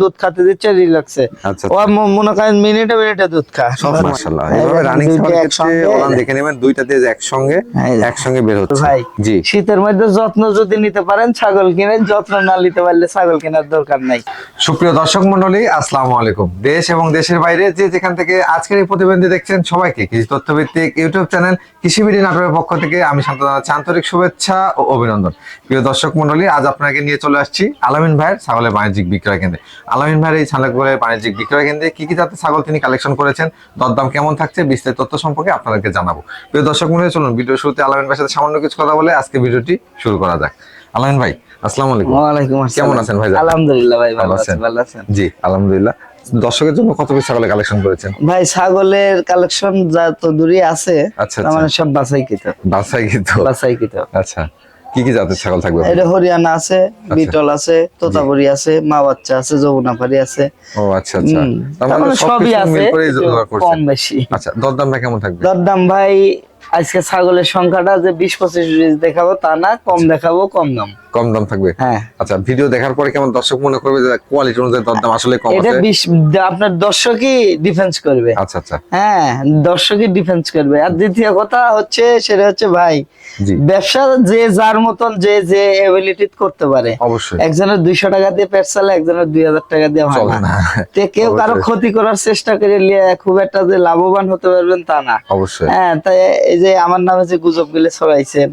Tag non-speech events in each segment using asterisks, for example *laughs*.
দুধ খাতে দিচ্ছে রিল্যাক্সে আচ্ছা ও মনে করেন মিনিটে মিনিটে দুধ খায়। মাশাআল্লাহ। এভাবে রানিং একসঙ্গে। ওলান দেখে নেবেন দুইটা একসঙ্গে একসঙ্গে বের হচ্ছে। ভাই জি। শীতের মধ্যে যত্ন যদি নিতে পারেন ছাগল কিনেন যত্ন না নিতে পারলে ছাগল কেনার দরকার নাই। সুপ্রিয় দর্শক মন্ডলী আসসালামু আলাইকুম। দেশ এবং দেশের বাইরে যে যেখান থেকে আজকের এই প্রতিবেদনটি দেখছেন সবাইকে কৃষি তথ্যভিত্তিক ইউটিউব চ্যানেল কৃষি বিডি নাটোরের পক্ষ থেকে আমি শান্ত জানাচ্ছি আন্তরিক শুভেচ্ছা ও অভিনন্দন। প্রিয় দর্শক মন্ডলী আজ আপনাকে নিয়ে চলে আসছি আলামিন ভাইয়ের ছাগলের বাণিজ্যিক বিক্রয় কেন্দ্রে। আলামিন ভাইয়ের এই ছাগলের বাণিজ্যিক বিক্রয় কেন্দ্রে কি কি জাতের ছাগল তিনি কালেকশন করেছেন দরদাম কেমন থাকছে বিস্তারিত তথ্য সম্পর্কে আপনাদেরকে জানাব। প্রিয় দর্শক মন্ডলী চলুন ভিডিও শুরুতে আলামিন ভাইয়ের সাথে সামান্য কিছু কথা বলে আজকে ভিডিওটি শুরু করা যাক। আলামিন ভাই আসসালামু আলাইকুম। ওয়ালাইকুম আসসালাম। কেমন আছেন ভাই? আলহামদুলিল্লাহ ভাই ভালো আছেন? ভালো আছেন। জি আলহামদুলিল্লাহ। দর্শকের জন্য কত পিস ছাগলের কালেকশন করেছেন? ভাই ছাগলের কালেকশন যা তো দূরে আছে আচ্ছা, তার মানে সব বাছাই কিতাব বাসায় কিন্তু বাছাই কিতাব আচ্ছা। কি কি জাতের ছাগল থাকবে এটা হরিয়ানা আছে বিটল আছে তোতাপুরি আছে মা বাচ্চা আছে যমুনাপাড়ি আছে। ও আচ্ছা আচ্ছা। তার মানে মানে সবই আছে। কম বেশি। আচ্ছা দরদামটা কেমন থাকবে? দরদাম ভাই আজকে ছাগলের সংখ্যাটা যে বিশ পঁচিশ পিস দেখাবো তা না কম দেখাবো কম দাম। কম দাম থাকবে? হ্যাঁ। আচ্ছা ভিডিও দেখার পরে কেমন দর্শক মনে করবে যে কোয়ালিটি অনুযায়ী দরদাম আসলে কম এটা আপনার দর্শকই ডিফেন্স করবে। আচ্ছা আচ্ছা। হ্যাঁ দর্শকই ডিফেন্স করবে। আর দ্বিতীয় কথা হচ্ছে সেটা হচ্ছে ভাই ব্যবসা যে যার মতন যে যে এবিলিটি করতে পারে। অবশ্যই। একজনের দুইশো টাকা দিয়ে পেট চালে একজনের দুই হাজার টাকা দিয়ে হয় না। তে কেউ কারও ক্ষতি করার চেষ্টা করে নিয়ে খুব একটা যে লাভবান হতে পারবেন তা না। অবশ্যই। হ্যাঁ তাই যে আমার নামে যে গুজবগুলো ছড়াইছেন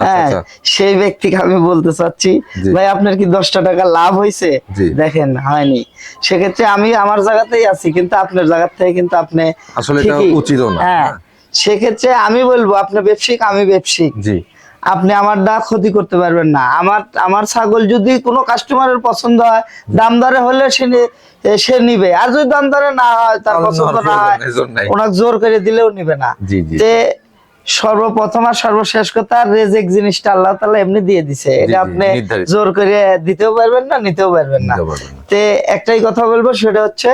হ্যাঁ আচ্ছা। সেই ব্যক্তিকে আমি বলতে চাচ্ছি ভাই আপনার কি দশটা টাকা লাভ হয়েছে দেখেন হয়নি। সেক্ষেত্রে আমি আমার জায়গাতেই আছি কিন্তু আপনার জায়গা থেকে কিন্তু আপনি আসলে উচিত না। হ্যাঁ সেক্ষেত্রে আমি বলব আপনি ব্যবসায়িক আমি ব্যবসায়িক। জি। আপনি আমার দা ক্ষতি করতে পারবেন না। আমার আমার ছাগল যদি কোনো কাস্টমারের পছন্দ হয় দাম দরে হলে সে সে নিবে। আর যদি দাম দরে না হয় তার পছন্দ না হয় ওনাকে জোর করে দিলেও নিবে না। তে সর্বপ্রথম আর সর্বশেষ কথা রেজেক জিনিসটা আল্লাহ তালা এমনি দিয়ে দিছে। এটা আপনি জোর করে দিতেও পারবেন না নিতেও পারবেন না। তে একটাই কথা বলব সেটা হচ্ছে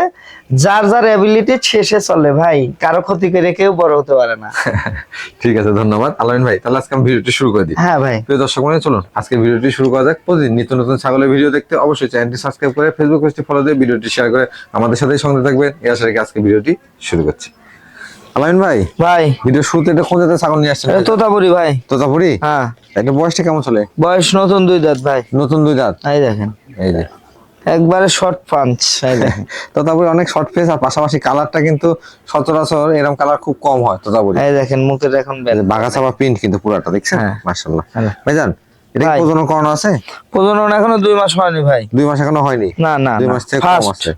যার যার অ্যাবিলিটি শেষে চলে ভাই। কারও ক্ষতি করে কেউ বড় হতে পারে না। *laughs* ঠিক আছে ধন্যবাদ। আলামিন ভাই তাহলে আজকে আমি ভিডিওটি শুরু করে দিই। হ্যাঁ ভাই। প্রিয় দর্শক মনে চলুন আজকে ভিডিওটি শুরু করা যাক। প্রতিদিন নিত্য নতুন ছাগলের ভিডিও দেখতে অবশ্যই চ্যানেলটি সাবস্ক্রাইব করে ফেসবুক পেজটি ফলো দিয়ে ভিডিওটি শেয়ার করে আমাদের সাথেই সঙ্গে থাকবেন। এই আশা রেখে আজকে ভিডিওটি শুরু করছি। আলামিন ভাই? ভাই। ভিডিও শুরুতে এটা কোন জাতের ছাগল নিয়ে আসছেন তোতাপুরি ভাই। তোতাপুরি? হ্যাঁ। এটা বয়সটা কেমন চলে? বয়স নতুন দুই দাঁত ভাই। নতুন দুই দাঁত? এই দেখেন। এই যে। একবারে শর্ট পাঞ্চ *laughs* তোতাপুরি অনেক শর্ট ফেস আর পাশাপাশি কালারটা কিন্তু সচরাচর এরকম কালার খুব কম হয় তোতাপুরি। এই দেখেন মুখের এখন বেল। বাগাছাপা প্রিন্ট কিন্তু পুরাটা দেখছেন? হ্যাঁ। মাশাআল্লাহ। হ্যাঁ। ভাইজান এটা। প্রজনন করানো আছে? প্রজনন এখনও দুই মাস হয়নি ভাই। দুই মাস এখনও হয়নি? না না দুই মাস থেকে কম আছে।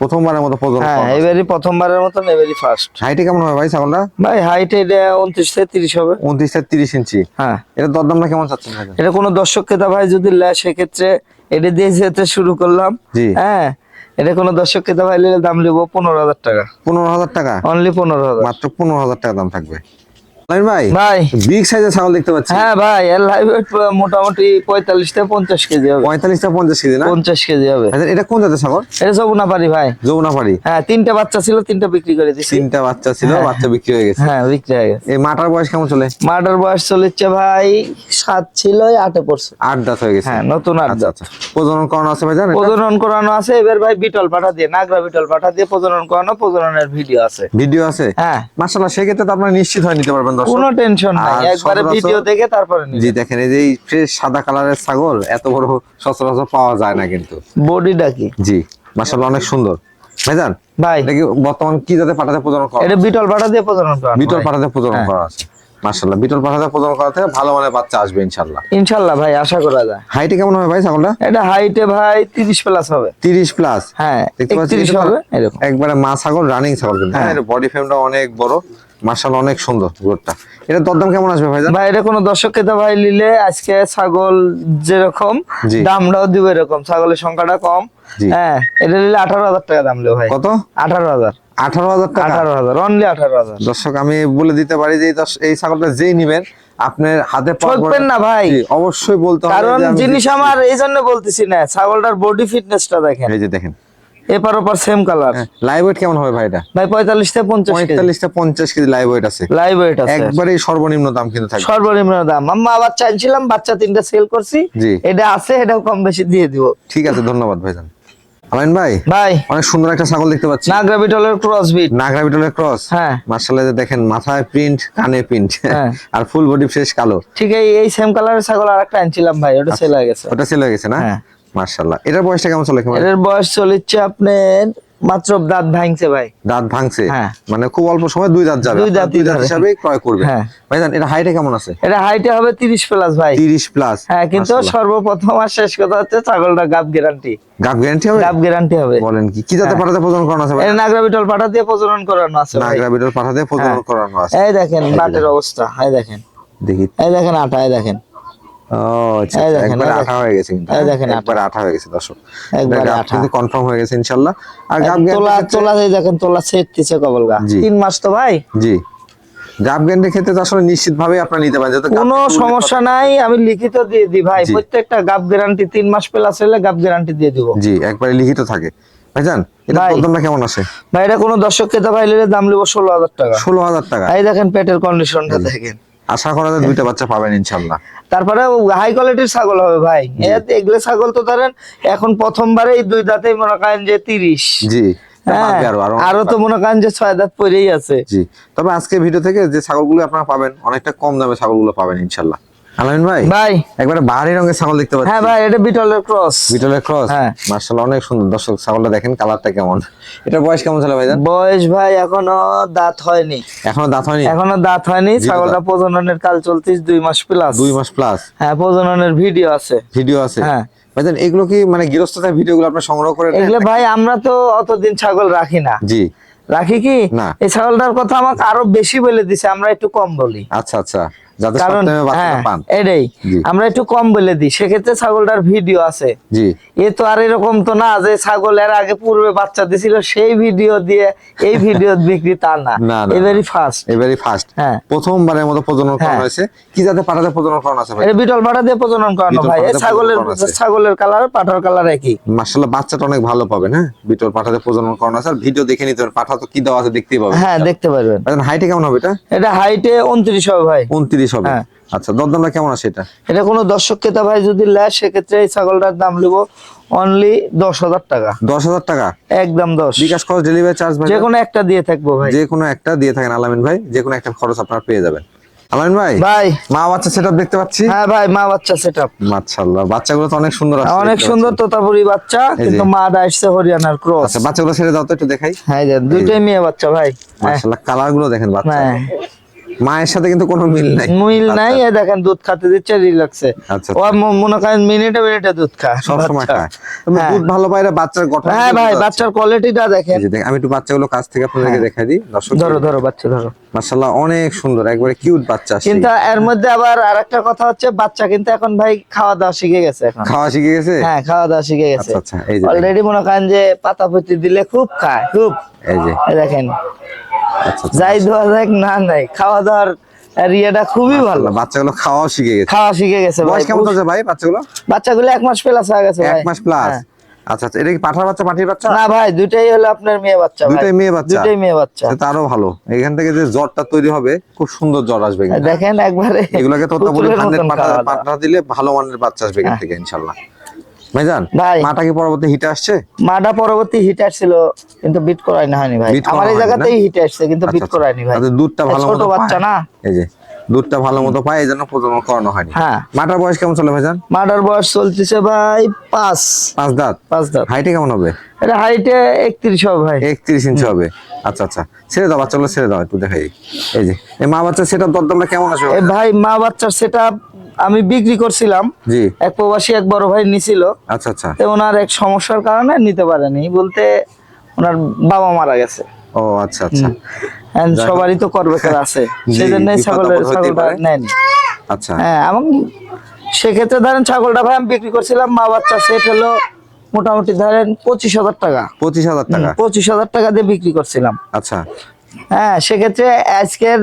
প্রথমবারের মতো প্রজনন হ্যাঁ এবারই প্রথমবারের এবারই ফার্স্ট হাইটে কেমন হবে ভাই ছাগলটা? ভাই হাইট এটা উনত্রিশ থেকে তিরিশ হবে। উনত্রিশ থেকে তিরিশ ইঞ্চি। হ্যাঁ। এটা দরদামটা কেমন চাচ্ছেন ভাই? এটা কোনো দর্শক ক্রেতা ভাই যদি নেয় সেক্ষেত্রে এটা দিয়ে যেতে শুরু করলাম। জি। হ্যাঁ এটা কোনো দর্শক ক্রেতা ভাই নিলে দাম নেব পনেরো হাজার টাকা। পনেরো হাজার টাকা? অনলি পনেরো হাজার। মাত্র পনেরো হাজার টাকা দাম থাকবে। ভাই? ভাই। বিগ সাইজের ছাগল দেখতে পাচ্ছি। হ্যাঁ ভাই এর লাইভ মোটামুটি পঁয়তাল্লিশ থেকে পঞ্চাশ কেজি হবে। পঁয়তাল্লিশ থেকে পঞ্চাশ কেজি না? পঞ্চাশ কেজি হবে। আচ্ছা, এটা কোন জাতের ছাগল? এটা সব ভাই। যমুনাপাড়ি। হ্যাঁ তিনটা বাচ্চা ছিল তিনটা বিক্রি করে দিছি। তিনটা বাচ্চা ছিল হ্যাঁ। বাচ্চা বিক্রি হয়ে গেছে। হ্যাঁ বিক্রি হয়ে গেছে। এই মাটার বয়স কেমন চলে? মার্ডার বয়স চলেছে ভাই সাত ছিল আটে পড়ছে। আট দাঁত হয়ে গেছে। হ্যাঁ নতুন আচ্ছা দাঁত। আচ্ছা। প্রজনন করানো আছে ভাই জানেন প্রজনন করানো আছে এবার ভাই বিটল পাঠা দিয়ে নাগরা বিটল পাঠা দিয়ে প্রজনন করানো প্রজননের ভিডিও আছে। ভিডিও আছে? হ্যাঁ। মাশাআল্লাহ সেক্ষেত্রে তো আপনারা নিশ্চিত হয়ে নিতে পারবেন কোনো টেনশন নাই। একবারে ভিডিও দেখে তারপরে জি দেখেন এই যে ফ্রেশ সাদা কালারের ছাগল এত বড় সচরাচর পাওয়া যায় না কিন্তু। বডিটা কি? জি মাশাআল্লাহ অনেক সুন্দর। ভাইজান ভাই। এটা কি বর্তমান কি জাতে পাঠাতে প্রজনন করা এটা বিটল পাঠা দিয়ে প্রজনন করানো বিটল পাঠাতে প্রজনন হ্যাঁ। করা আছে। মাশাআল্লাহ বিটল পাঠাতে প্রজনন করা থেকে ভালো মানের বাচ্চা আসবে ইনশাআল্লাহ। ইনশাল্লাহ ভাই আশা করা যায়। হাইটে কেমন হবে ভাই ছাগলটা? এটা হাইটে ভাই তিরিশ প্লাস হবে। 30 প্লাস হ্যাঁ দেখতে পাচ্ছি একত্রিশ এটা তো হবে এরকম। একবারে মা ছাগল রানিং ছাগল কিন্তু। হ্যাঁ। হ্যাঁ বডি ফ্রেমটা অনেক বড়। মাশাআল্লাহ অনেক সুন্দর এটা দরদাম কেমন আসবে ভাইজান? ভাই এটা কোনো দর্শক ভাই নিলে আজকে ছাগল যেরকম দামটাও দিব এরকম। ছাগলের সংখ্যাটা কম। হ্যাঁ এটা নিলে আঠারো হাজার টাকা দাম ভাই। কত? আঠারো হাজার। আঠারো হাজার টাকা? আঠারো হাজার অনলি আঠারো হাজার। দর্শক আমি বলে দিতে পারি যে এই ছাগলটা যেই নিবেন আপনার হাতে ঠকবেন না ভাই। অবশ্যই বলতে হবে কারণ জিনিস আমার এই জন্য বলতেছি না ছাগলটার বডি ফিটনেসটা দেখেন। এই যে দেখেন। এপার ওপার সেম কালার লাইভ ওয়েট কেমন হবে ভাই এটা ভাই পঁয়তাল্লিশ থেকে পঞ্চাশ কেজি। পঁয়তাল্লিশটা পঞ্চাশ কেজি লাইভ ওয়েট আছে। লাইভ ওয়েট আছে। একবারেই সর্বনিম্ন দাম কিন্তু থাকবে। সর্বনিম্ন দাম। আম্মা আবার চাইছিলাম বাচ্চা তিনটা সেল করছি। এটা আছে এটাও কম বেশি দিয়ে দিব। ঠিক আছে ধন্যবাদ ভাইজান। আলামিন ভাই ভাই। অনেক সুন্দর একটা ছাগল দেখতে পাচ্ছি। নাগরা বিটলের ক্রস বিট নাগরা বিটলের ক্রস হ্যাঁ। মার্শাল্লাহ দেখেন মাথায় প্রিন্ট কানে প্রিন্ট হ্যাঁ। *laughs* আর ফুল বডি ফ্রেশ কালো। ঠিক এই সেম কালারের ছাগল আর একটা আনছিলাম ভাই ওটা সেল হয়ে গেছে। ওটা ছেলে গেছে না? হ্যাঁ। এটার বয়সটা কেমন চলে বয়স চলেছে আপনার মাত্র দাঁত ভাঙছে ভাই। দাঁত ভাঙছে? হ্যাঁ। মানে খুব অল্প সময় দুই দাঁত যাবে। দুই দাঁতই দুই দাঁত হিসাবে ক্রয় করবে। হ্যাঁ। ভাইজান এটা হাইটে কেমন আছে? এটা হাইটে হবে তিরিশ প্লাস ভাই। তিরিশ প্লাস হ্যাঁ কিন্তু সর্বপ্রথম আর শেষ কথা হচ্ছে ছাগলটা গাব গ্যারান্টি গাপ গ্যারান্টি হবে? গাব গ্যারান্টি হবে। বলেন কি কি জাতে পাঠাতে প্রজনন করানো আছে ভাই? এটা নাগরা বিটল পাঠা দিয়ে প্রজনন করানো আছে ভাই। নাগরা বিটল পাঠাতে প্রজনন হ্যাঁ। করানো আছে। এই দেখেন নাটের অবস্থা। এই দেখেন। দেখি। এই দেখেন আটা এই দেখেন। তিন মাস তো ভাই। জি। গাপ গ্যারান্টির ক্ষেত্রে তো আসলে নিশ্চিত ভাবে আপনারা নিতে পারেন কোনো সমস্যা নাই আমি লিখিত দিয়ে দিই ভাই। প্রত্যেকটা গাব গ্যারান্টি তিন মাস প্লাস হলে গাব গ্যারান্টি দিয়ে দিব। জি একবারে লিখিত থাকে। ভাইজান এটা দামটা কেমন আছে ভাই এটা কোনো দর্শক ক্রেতা ভাই নিলে দাম লিব ষোলো হাজার টাকা। ষোলো হাজার টাকা। এই দেখেন পেটের কন্ডিশনটা দেখেন। আশা করা যায় দুইটা বাচ্চা পাবেন ইনশাল্লাহ তারপরে হাই কোয়ালিটির ছাগল হবে ভাই। এগুলো ছাগল তো ধরেন এখন প্রথমবারে এই দুই দাঁতেই মনে করেন যে তিরিশ। জি হ্যাঁ, আরও তো মনে করেন যে ছয় দাঁত পরেই আছে। জি তবে আজকে ভিডিও থেকে যে ছাগলগুলো আপনারা পাবেন অনেকটা কম দামে ছাগলগুলো পাবেন ইনশাল্লাহ আলামিন ভাই? ভাই। একবারে বাহারি রঙের ছাগল দেখতে পাচ্ছি। হ্যাঁ ভাই এটা বিটলের ক্রস বিটলের ক্রস হ্যাঁ। অনেক সুন্দর। দর্শক ছাগলটা দেখেন কালারটা কেমন? এটার বয়স কেমন ছিল ভাইজান? বয়স ভাই এখনও দাঁত হয়নি। এখনও দাঁত হয়নি? এখনও দাঁত হয়নি। ছাগলটা প্রজননের কাল চলতিস দুই মাস প্লাস দুই মাস প্লাস হ্যাঁ প্রজননের ভিডিও আছে। ভিডিও আছে? হ্যাঁ। ভাইজান এগুলো কি মানে গৃহস্থতার ভিডিওগুলো আপনি সংগ্রহ করে? এগুলো ভাই আমরা তো অতদিন ছাগল রাখি না। জি। রাখি কি? এই ছাগলটার কথা আমাকে আরও বেশি বলে দিছে আমরা একটু কম বলি। আচ্ছা আচ্ছা। হ্যাঁ এটাই। আমরা একটু কম বলে দিই সেক্ষেত্রে ছাগলটার ভিডিও আছে। এ তো আর এরকম তো না যে ছাগল এর আগে পূর্বে বাচ্চা দিছিল সেই ভিডিও দিয়ে এই ভিডিও *laughs* বিক্রি তা না। না, না, এবারই ফার্স্ট এবারই ফার্স্ট হ্যাঁ। প্রথমবারের মতো প্রজনন করানো হ্যাঁ। হয়েছে। কি যাতে পাঠাতে প্রজনন করানো আছে এটা বিটল পাঠা দিয়ে প্রজনন করানো ভাই। ছাগলের কালার পাঠার কালার একই। বাচ্চাটা অনেক ভালো পাবেন হ্যাঁ? বিটল পাঠাতে প্রজনন করানো আছে। আর ভিডিও দেখে নিতে পারেন পাঠা তো কি দেওয়া আছে দেখতেই পাবেন। হ্যাঁ দেখতে পারবেন। হাইটে কেমন হবে এটা? এটা হাইটে উনত্রিশ হবে ভাই। হবে? হ্যাঁ। আচ্ছা দরদামটা কেমন আছে এটা? এটা কোনো দর্শক ক্রেতা ভাই যদি সেক্ষেত্রে এই ছাগলটার দাম নেব অনলি দশ হাজার টাকা। দশ হাজার টাকা? একদম দশ। বিকাশ খরচ ডেলিভারি চার্জ ভাই? যে কোনো একটা দিয়ে থাকব ভাই। যে কোনো একটা দিয়ে থাকেন আলামিন ভাই যে কোনো একটা খরচ আপনারা পেয়ে যাবেন। আলামিন ভাই? ভাই। মা বাচ্চা সেটআপ দেখতে পাচ্ছি? হ্যাঁ ভাই মা বাচ্চা মাশাআল্লাহ বাচ্চাগুলো তো অনেক সুন্দর আছে। অনেক সুন্দর। তোতাপুরি বাচ্চা কিন্তু মা আসছে হরিয়ানার ক্রস আচ্ছা বাচ্চাগুলো ছেড়ে দাও তো একটু দেখাই। হ্যাঁ দুইটাই মেয়ে বাচ্চা ভাই। হ্যাঁ। মাশাআল্লাহ কালারগুলো দেখেন বাচ্চা। হ্যাঁ। মায়ের সাথে কিন্তু কোনো মিল নাই। মিল নাই এই দেখেন দুধ খাতে দিচ্ছে রিল্যাক্সে আচ্ছা, ও মনে করেন মিনিটে মিনিটে দুধ খায় সব সময় বাচ্চা। খায়। হ্যাঁ। দুধ ভালো পাইলে বাচ্চার গঠন হ্যাঁ ভাই বাচ্চার কোয়ালিটিটা দেখেন। এই যে দেখেন, আমি একটু বাচ্চাগুলো কাছ থেকে আপনাদেরকে দেখাই দিই। দর্শক ধরো ধরো বাচ্চা ধরো। মাশাআল্লাহ অনেক সুন্দর একবারে কিউট বাচ্চা। কিন্তু এর মধ্যে আবার আরেকটা কথা হচ্ছে বাচ্চা কিন্তু এখন ভাই খাওয়া দাওয়া শিখে গেছে এখন। খাওয়া শিখে গেছে? হ্যাঁ খাওয়া দাওয়া শিখে গেছে। আচ্ছা আচ্ছা এই যে অলরেডি মনে করেন যে পাতা পুঁতি দিলে খুব খায় খুব। এই যে। দেখেন। আচ্ছা আচ্ছা যাই দেওয়া যাক না নাই খাওয়া দাওয়ার আর খুবই ভালো। বাচ্চাগুলো খাওয়াও শিখে গেছে। খাওয়া শিখে গেছে বয়স কেমন চলছে ভাই বাচ্চাগুলো? বাচ্চাগুলো এক মাস প্লাস হয়ে গেছে এক মাস প্লাস হ্যাঁ। আচ্ছা আচ্ছা এটা কি পাঠার বাচ্চা পাঠির বাচ্চা? না ভাই দুইটাই হলো আপনার মেয়ে বাচ্চা ভাই। মেয়ে বাচ্চা? দুইটাই মেয়ে বাচ্চা। সেটা আরও ভালো। এখান থেকে যে জ্বরটা তৈরি হবে খুব সুন্দর জ্বর আসবে দেখেন একবারে এগুলোকে বলি পাঠা দিলে ভালো মানের বাচ্চা আসবে এখান থেকে ইনশাল্লাহ ভাইজান ভাই। মাটা কি পরবর্তী হিটে আসছে? মাটা পরবর্তী হিট আসছিল কিন্তু বিট করাই না হয়নি ভাই। আমার এই জায়গাতেই হিট আসছে কিন্তু বিট আচ্ছা, করায়নি ভাই। দুধটা ভালো ছোট বাচ্চা না। এই যে দুধটা ভালো মতো পায় এই জন্য প্রজনন করানো হয়নি। হ্যাঁ। মাটার বয়স কেমন চলে ভাইজান? মাটার বয়স চলতেছে ভাই পাঁচ। পাঁচ দাঁত? পাঁচ দাঁত। হাইটে কেমন হবে? এটা হাইটে একত্রিশ হবে ভাই। একত্রিশ ইঞ্চি হবে। আচ্ছা আচ্ছা। ছেড়ে দাও বাচ্চাগুলো ছেড়ে দাও একটু দেখাই। এই যে এই মা বাচ্চা সেটা দরদামটা কেমন আসবে ভাই মা বাচ্চার সেটা আমি বিক্রি করছিলাম। এক প্রবাসী এক বড় ভাই নিছিল। আচ্ছা আচ্ছা। ওনার এক সমস্যার কারণে নিতে পারেনি। বলতে ওনার বাবা মারা গেছে। ও আচ্ছা আচ্ছা। সবারই তো করবেকার আছে। জন্য ছাগলের ছাগলটা নেয়নি। আচ্ছা। হ্যাঁ এবং সেক্ষেত্রে ধরেন ছাগলটা ভাই আমি বিক্রি করছিলাম মা বাচ্চা সেট হলো মোটামুটি ধরেন পঁচিশ হাজার টাকা। পঁচিশ হাজার টাকা। পঁচিশ হাজার টাকা দিয়ে বিক্রি করছিলাম। আচ্ছা। হ্যাঁ সেক্ষেত্রে আজকের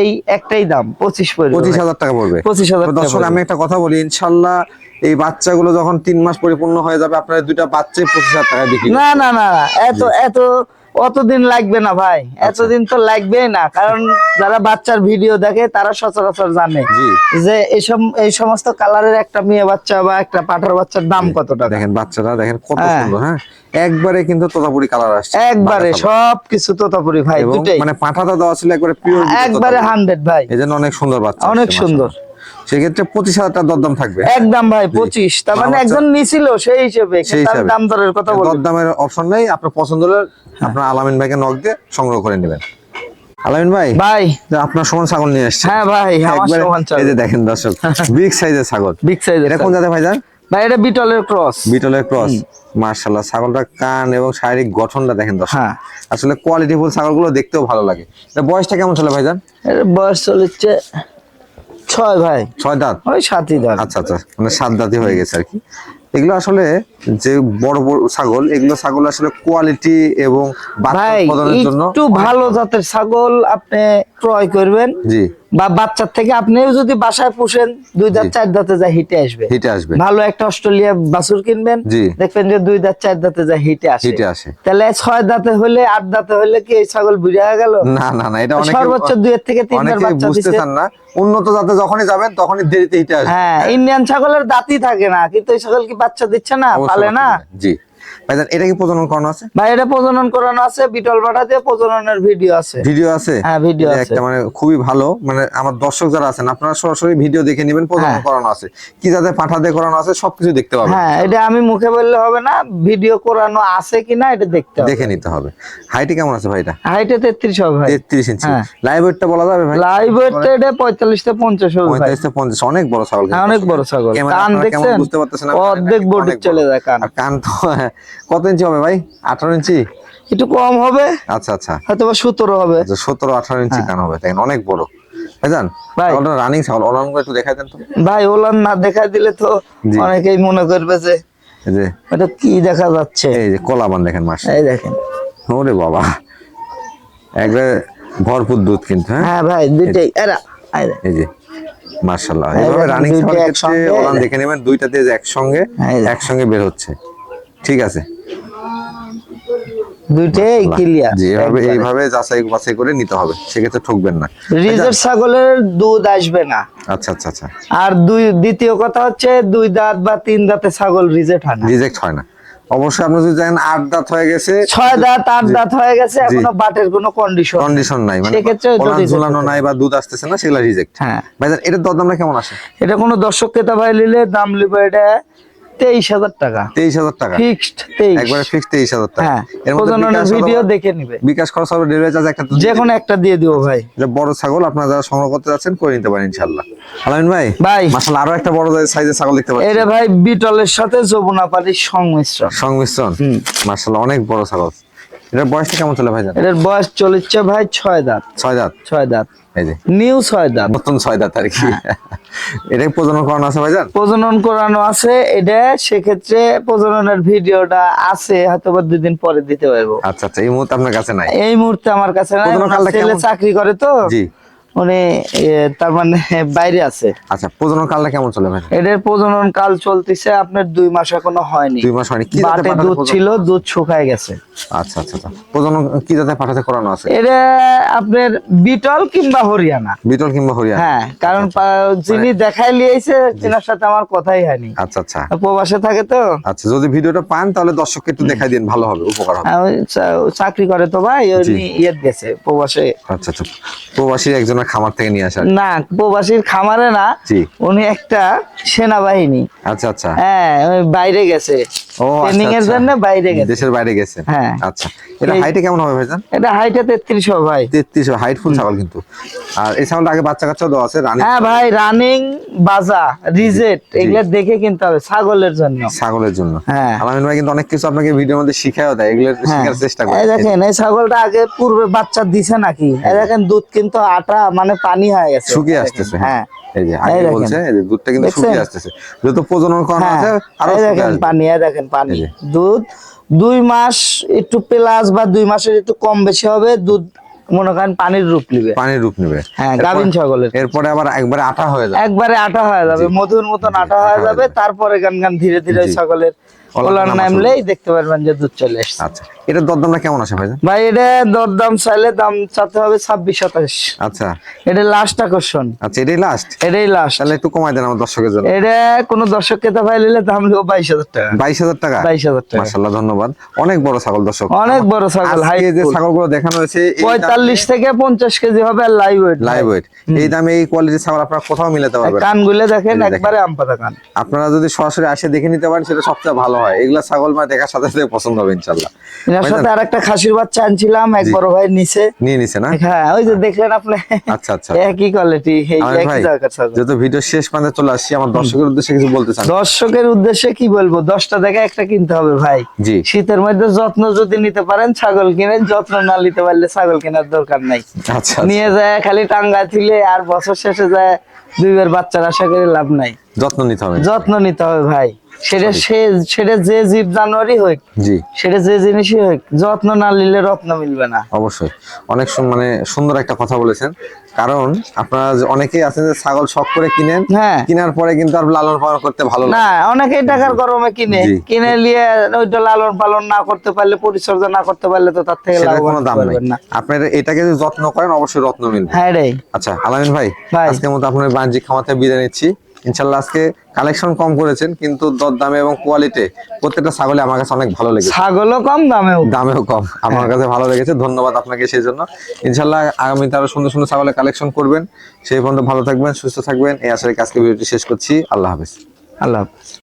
এই একটাই দাম পঁচিশ পঁচিশ হাজার টাকা পড়বে। পঁচিশ হাজার দর্শক আমি একটা কথা বলি ইনশাল্লাহ এই বাচ্চাগুলো যখন তিন মাস পরিপূর্ণ হয়ে যাবে আপনার দুইটা বাচ্চাই পঁচিশ হাজার টাকায় বিক্রি না না না এত এত অতদিন লাগবে না ভাই। আচ্ছা। এতদিন তো লাগবেই না কারণ যারা বাচ্চার ভিডিও দেখে তারা সচরাচর জানে যে এইসব এই সমস্ত কালারের একটা মেয়ে বাচ্চা বা একটা পাঠার বাচ্চার দাম কতটা দেখেন বাচ্চারা দেখেন কত হ্যাঁ। সুন্দর হ্যাঁ? একবারে কিন্তু তোতাপুরি কালার আসছে। একবারে বাঘা কালার। সব কিছু তোতাপুরি ভাই মানে পাঠাটা দেওয়া ছিল একবারে পিওর একবারে হান্ড্রেড ভাই। এই জন্য অনেক সুন্দর বাচ্চা অনেক সুন্দর। সেক্ষেত্রে পঁচিশ হাজার টাকা দরদাম থাকবে। একদম ভাই পঁচিশ। তার মানে একজন নিছিল সেই হিসেবে। দাম দরের কথা বলি দরদামের অপশন নেই আপনার পছন্দ হলে আপনার আলামিন ভাইকে নক দিয়ে সংগ্রহ করে নেবেন। আলামিন ভাই ভাই। আপনার সমান ছাগল নিয়ে এসছে হ্যাঁ ভাই আমার একবারে- সমান এই যে দেখেন দর্শক বিগ সাইজের ছাগল। বিগ এটা কোন জাতের ভাইজান ভাই এটা বিটলের ক্রস বিটলের ক্রস মার্শাল্লাহ ছাগলটা কান এবং শারীরিক গঠনটা দেখেন দর্শক। হ্যাঁ। আসলে ছাগলগুলো দেখতেও ভালো লাগে। এটা বয়সটা কেমন চলে ভাইজান এর বয়স চলেছে ছয় ভাই। ছয় দাঁত? ওই সাতই দাঁত। আচ্ছা আচ্ছা মানে সাত দাঁতই হয়ে গেছে আর কি। এগুলো আসলে যে বড় বড় ছাগল এগুলো ছাগল আসলে কোয়ালিটি এবং বাচ্চা উৎপাদনের জন্য একটু ভালো জাতের ছাগল আপনি ক্রয় করবেন। জি। বা বাচ্চার থেকে আপনিও যদি বাসায় পুষেন দুই দাঁত চার দাঁতে যা হিটে আসবে। হিটে আসবে। ভালো একটা অস্ট্রেলিয়া বাছুর কিনবেন দেখবেন যে দুই দাঁত চার দাঁতে যা হিটে আসে। হিটে আসে। তাহলে ছয় দাঁতে হলে আট দাঁতে হলে কি এই ছাগল বুঝে গেল? না না না এটা অনেকে সর্বোচ্চ দুইয়ের থেকে তিনবার অনেকে বাচ্চা দিছে। চান না। উন্নত জাতে যখনই যাবেন তখনই দেরিতে হিটে আসবে। হ্যাঁ ইন্ডিয়ান ছাগলের দাঁতই থাকে না কিন্তু এই ছাগল কি বাচ্চা দিচ্ছে না পালে না। জি। ভাইজান এটা কি প্রজনন করানো আছে? ভাই এটা প্রজনন করানো আছে বিটল দিয়ে প্রজননের ভিডিও আছে। ভিডিও আছে? হ্যাঁ, এটা আছে। একটা মানে খুবই ভালো মানে আমার দর্শক যারা আছেন আপনারা সরাসরি ভিডিও দেখে নেবেন প্রজনন হ্যাঁ। করানো আছে। কি যাতে পাঠা দিয়ে করানো আছে সবকিছু দেখতে পাবেন। হ্যাঁ এটা আমি মুখে বললে হবে না ভিডিও করানো আছে কিনা এটা দেখতে হবে। দেখে নিতে হবে। হাইটে কেমন আছে ভাইটা? হাইটে তেত্রিশ হবে ভাই। তেত্রিশ ইঞ্চি। লাইভ ওয়েটটা বলা যাবে ভাই? লাইভ ওয়েটটা এটা পঁয়তাল্লিশ থেকে পঞ্চাশ হবে ভাই। পঁয়তাল্লিশ থেকে পঞ্চাশ অনেক বড় ছাগল হ্যাঁ, অনেক বড় ছাগল। কান দেখছেন? বুঝতে পারতেছেন? না? অর্ধেক বডি। চলে যায় কান। আর কান তো কত ইঞ্চি হবে ভাই? আঠারো ইঞ্চি? একটু কম হবে। আচ্ছা আচ্ছা। হয়তো বা সতেরো হবে। আচ্ছা সতেরো আঠারো ইঞ্চি কান হবে? দেখেন অনেক বড়। ভাইজান ভাই। ছাগলটা রানিং ছাগল ওলান করে একটু দেখাই দেন তো। ভাই ওলান না দেখা দিলে তো অনেকেই মনে করবে যে যে। এটা কি দেখা যাচ্ছে? এই যে কলাবান দেখেন মাস। এই দেখেন। ওরে বাবা। একবারে ভরপুর দুধ কিন্তু হ্যাঁ? হ্যাঁ ভাই দুইটাই। এরা এই যে। মার্শাল্লাহ এইভাবে রানিং ক্ষেত্রে ওলান দেখে নেবেন দুইটা দিয়ে একসঙ্গে একসঙ্গে বের হচ্ছে। ঠিক আছে। দুইটাই ক্লিয়ার এইভাবে যাচাই বাছাই করে নিতে হবে সেক্ষেত্রে ঠকবেন না। রিজের ছাগলের দুধ আসবে না। আচ্ছা আচ্ছা আচ্ছা। আর দুই দ্বিতীয় কথা হচ্ছে দুই দাঁত বা তিন দাঁতে ছাগল রিজেট হয় না। রিজেক্ট হয় না। অবশ্যই আপনি যদি জানেন আট দাঁত হয়ে গেছে ছয় দাঁত আট দাঁত হয়ে গেছে এখনও বাটের কোনো কন্ডিশন কন্ডিশন নাই মানে সেক্ষেত্রে ঝুলানো নাই বা দুধ আসতেছে না সেগুলো রিজেক্ট হ্যাঁ। ভাইজান এটার দরদামটা কেমন আসে? এটা কোনো দর্শক ক্রেতা ভাই নিলে দাম লিবে এটা তেইশ হাজার টাকা। তেইশ হাজার টাকা। ফিক্সড তেইশ। একবারে ফিক্স তেইশ হাজার টাকা। হ্যাঁ এর মধ্যে ভিডিও দেখে নিবে। বিকাশ খরচ হবে ডেলিভারি চার্জ একটা যে কোনো একটা দিয়ে দিও ভাই। এটা বড় ছাগল আপনারা যারা সংগ্রহ করতে যাচ্ছেন করে নিতে পারেন ইনশাল্লাহ আলামিন ভাই ভাই। আরও একটা বড় সাইজের ছাগল দেখতে পাচ্ছি। এটা ভাই বিটলের সাথে যমুনা পালির সংমিশ্রণ। সংমিশ্রণ? হুম। মাসাল অনেক বড় ছাগল। এটার বয়সটা কেমন চলে ভাই এটার বয়স চলেছে ভাই ছয় দাঁত। ছয় দাঁত। ছয় দাঁত। এই যে। নিউ ছয় দাঁত। নতুন ছয় দাঁত আর কি। এটা প্রজনন করানো আছে ভাইজান? প্রজনন করানো আছে। এটা সেক্ষেত্রে প্রজননের ভিডিওটা আছে হয়তো বা দুই দিন পরে দিতে পারব। আচ্ছা আচ্ছা এই মুহূর্তে আপনার কাছে নাই? এই মুহূর্তে আমার কাছে নাই? চাকরি করে তো। জি। তার মানে বাইরে আছে। আচ্ছা প্রজনন কালটা কেমন চলে ভাই? প্রজনন কাল চলতেছে আপনার দুই মাস এখনও হয়নি। দুই মাস হয়নি। কি জাতে বাটে পাঠাতে দুধ ছিল দুধ শুকায় গেছে। আচ্ছা আচ্ছা আচ্ছা। প্রজনন কি পাঠাতে করানো আছে? এটা আপনার বিটল কিংবা হরিয়ানা। বিটল কিংবা হরিয়ানা। হ্যাঁ কারণ যিনি দেখাই লিয়েছে তেনার সাথে আমার কথাই হয়নি। আচ্ছা আচ্ছা। প্রবাসে থাকে তো। আচ্ছা যদি ভিডিওটা পান তাহলে দর্শককে একটু দেখাই দিন ভালো হবে উপকার হবে। চাকরি করে তো ভাই ইয়ে গেছে প্রবাসে। আচ্ছা আচ্ছা। প্রবাসীর একজনের খামার থেকে নিয়ে আসা না প্রবাসীর খামারে না উনি একটা সেনাবাহিনী। আচ্ছা আচ্ছা। হ্যাঁ বাইরে গেছে। ও আচ্ছা, ট্রেনিং এর আচ্ছা। জন্য বাইরে গেছে। দেশের বাইরে গেছে? হ্যাঁ। আচ্ছা। এটা হাইটে কেমন হবে ভাইজান? এটা হাইটে তেত্রিশ হবে ভাই। তেত্রিশ হাইট ফুল ছাগল কিন্তু। আর এই ছাগলটা আগে বাচ্চা কাচ্চা দেওয়া আছে রানী হ্যাঁ ভাই রানিং বাজা রিজেট এগুলা দেখে কিনতে হবে ছাগলের জন্য। ছাগলের জন্য। হ্যাঁ। আলামিন ভাই কিন্তু অনেক কিছু আপনাকে ভিডিওর মধ্যে শিখাও দেয় এগুলো হ্যাঁ। শেখার চেষ্টা করে। এই দেখেন এই ছাগলটা আগে পূর্বে বাচ্চা দিছে নাকি? এই দেখেন দুধ কিন্তু আটা মানে পানি হয়ে গেছে। শুকিয়ে আসতেছে হ্যাঁ। এই যে আগে বলছে দুধটা কিন্তু শুকিয়ে আসতেছে। যত প্রজনন করানো হ্যাঁ। আছে আরও দেখেন পানি দেখেন পানি। দুধ দুই মাস একটু প্লাস বা দুই মাসের একটু কম বেশি হবে দুধ মনে করেন পানির রূপ নিবে। পানির রূপ নেবে। হ্যাঁ গাভিন ছাগলের। এরপরে আবার একবারে আটা হয়ে যাবে। একবারে আটা হয়ে যাবে মধুর মতন আটা হয়ে যাবে। তারপরে গান গান ধীরে ধীরে ছাগলের নামলেই দেখতে পারবেন যে দুধ চলে এসছে। আচ্ছা। এটা দরদামটা কেমন আছে ভাইজান? ভাই এটা দরদাম চাইলে দাম চাতে হবে ছাব্বিশ সাতাশ। আচ্ছা। এটা লাস্ট আকর্ষণ। আচ্ছা এটাই লাস্ট এটাই লাস্ট তাহলে একটু কমাই দেন আমার দর্শকের জন্য। এটা কোনো দর্শক ভাই নিলে দাম লিখো বাইশ হাজার টাকা। বাইশ হাজার টাকা? বাইশ হাজার টাকা। মাসাল্লাহ ধন্যবাদ। অনেক বড় ছাগল দর্শক। অনেক বড় ছাগল হাই যে ছাগলগুলো দেখানো হয়েছে পঁয়তাল্লিশ থেকে পঞ্চাশ কেজি হবে আর লাইভ ওয়েট লাইভ ওয়েট এই দামে এই কোয়ালিটির ছাগল আপনারা কোথাও মিলাতে পারবেন। না। কান গুলে দেখেন একবারে আম পাতা কান। আপনারা যদি সরাসরি আসে দেখে নিতে পারেন সেটা সবচেয়ে ভালো হয়। এগুলা ছাগল মানে দেখার সাথে সাথে পছন্দ হবে ইনশাল্লাহ সাথে খাসির বাচ্চা আনছিলাম এক বড় ভাই নিচে নিয়ে নিছে না? হ্যাঁ ওই যে দেখলেন আপনি? আচ্ছা আচ্ছা। একই কোয়ালিটি একই ভাই যেহেতু ভিডিও শেষ প্রান্তে চলে আসছি আমার দর্শকের উদ্দেশ্যে কিছু বলতে চান। দর্শকের উদ্দেশ্যে কি বলব? দশটা দেখে একটা কিনতে হবে ভাই। জি। শীতের মধ্যে যত্ন যদি নিতে পারেন ছাগল কিনে যত্ন না নিতে পারলে ছাগল কেনার দরকার নাই। আচ্ছা। নিয়ে যায় খালি টাঙ্গা তুলে আর বছর শেষে যায় দুইবার বাচ্চার আশা করে লাভ নাই। যত্ন নিতে হবে। যত্ন নিতে হবে ভাই। সেটা সে সেটা যে জীব জানুয়ারি হোক জি। সেটা যে জিনিসই হোক যত্ন না নিলে রত্ন মিলবে না। অবশ্যই। অনেক মানে সুন্দর একটা কথা বলেছেন। কারণ আপনারা অনেকেই আছেন যে ছাগল শখ করে কিনেন হ্যাঁ। কেনার পরে কিন্তু আর লালন পালন করতে ভালো না অনেকেই টাকার গরমে কিনে। কিনে নিয়ে ওইটা লালন পালন না করতে পারলে পরিচর্যা না করতে পারলে তো তার থেকে কোনো দাম নেই। আপনার এটাকে যদি যত্ন করেন অবশ্যই রত্ন মিলবে। হ্যাঁ রে। আচ্ছা আলামিন ভাই ভাই। আজকের মতো আপনার বাণিজ্যিক খামাতে বিদায় নিচ্ছি। ইনশাল্লাহ আজকে কালেকশন কম করেছেন কিন্তু দর দামে এবং কোয়ালিটি প্রত্যেকটা ছাগলে আমার কাছে অনেক ভালো লেগেছে। ছাগলও কম দামেও দামেও কম আমার কাছে ভালো লেগেছে ধন্যবাদ আপনাকে সেই জন্য। ইনশাল্লাহ আগামীতে আরও সুন্দর সুন্দর ছাগলের কালেকশন করবেন। সেই পর্যন্ত ভালো থাকবেন সুস্থ থাকবেন এই আসলে আজকে ভিডিওটি শেষ করছি। আল্লাহ হাফিজ। আল্লাহ হাফেজ।